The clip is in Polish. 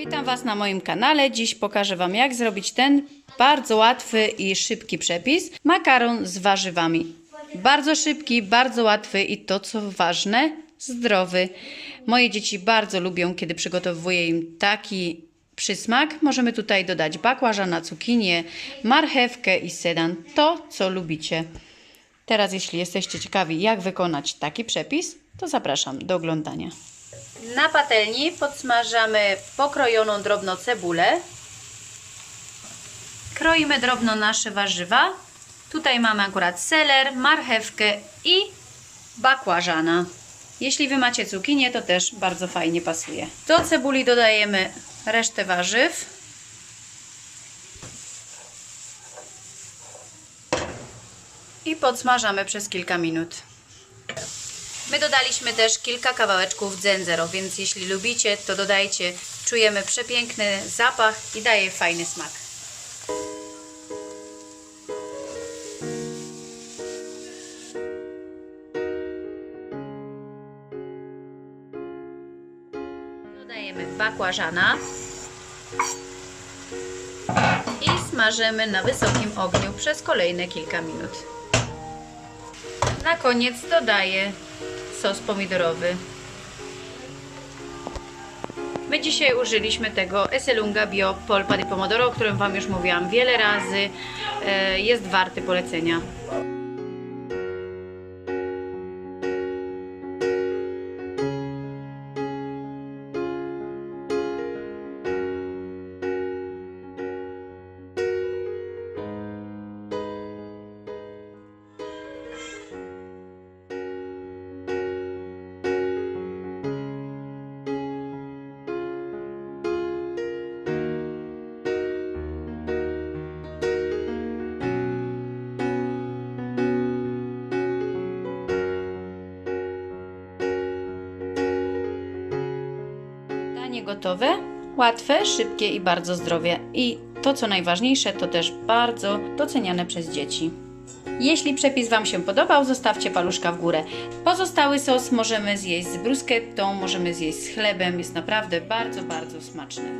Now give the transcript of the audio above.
Witam Was na moim kanale. Dziś pokażę Wam, jak zrobić ten bardzo łatwy i szybki przepis. Makaron z warzywami. Bardzo szybki, bardzo łatwy i to, co ważne, zdrowy. Moje dzieci bardzo lubią, kiedy przygotowuję im taki przysmak. Możemy tutaj dodać bakłażana, cukinię, marchewkę i sedan. To, co lubicie. Teraz, jeśli jesteście ciekawi, jak wykonać taki przepis, to zapraszam do oglądania. Na patelni podsmażamy pokrojoną drobno cebulę. Kroimy drobno nasze warzywa. Tutaj mamy akurat seler, marchewkę i bakłażana. Jeśli Wy macie cukinię, to też bardzo fajnie pasuje. Do cebuli dodajemy resztę warzyw. I podsmażamy przez kilka minut. My dodaliśmy też kilka kawałeczków dzędzero, więc jeśli lubicie, to dodajcie. Czujemy przepiękny zapach i daje fajny smak. Dodajemy bakłażana i smażymy na wysokim ogniu przez kolejne kilka minut. Na koniec dodaję sos pomidorowy. My dzisiaj użyliśmy tego Eselunga Bio Polpa di Pomodoro, o którym Wam już mówiłam wiele razy. E, Jest warty polecenia. Danie gotowe, łatwe, szybkie i bardzo zdrowie. I to co najważniejsze, to też bardzo doceniane przez dzieci. Jeśli przepis Wam się podobał, zostawcie paluszka w górę. Pozostały sos możemy zjeść z bruschettą, możemy zjeść z chlebem, jest naprawdę bardzo, bardzo smaczny.